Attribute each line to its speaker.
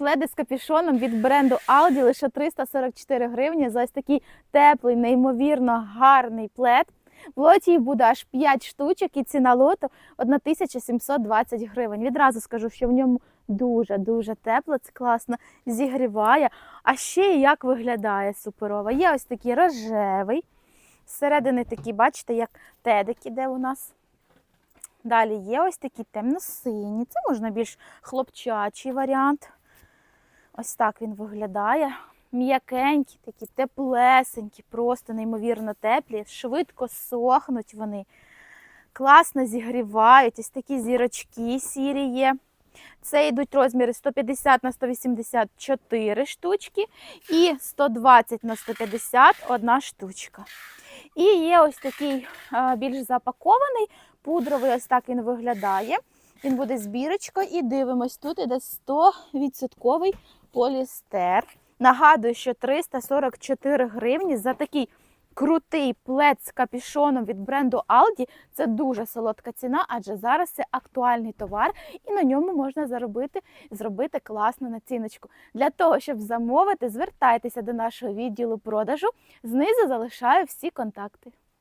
Speaker 1: пледи з капюшоном від бренду Aldi лише 344 гривні за ось такий теплий, неймовірно гарний плед. В лоті буде аж 5 штучок і ціна лоту 1720 гривень. Відразу скажу, що в ньому дуже-дуже тепло, це класно зігріває. А ще як виглядає суперово. Є ось такий рожевий. Зсередини такі, бачите, як тедик іде у нас. Далі є ось такі темно-сині. Це можна більш хлопчачий варіант. Ось так він виглядає. М'якенькі, такі теплесенькі, просто неймовірно теплі, швидко сохнуть вони, класно зігрівають. Ось такі зірочки сірі є. Це йдуть розміри 150 на 184 штучки і 120 на 150 одна штучка. І є ось такий більш запакований, пудровий, ось так він виглядає. Він буде з бірочкою і дивимось, тут іде 100% полістер. Нагадую, що 344 гривні за такий крутий плед з капюшоном від бренду Aldi. Це дуже солодка ціна, адже зараз це актуальний товар, і на ньому можна заробити зробити класну націночку. Для того, щоб замовити, звертайтеся до нашого відділу продажу. Знизу залишаю всі контакти.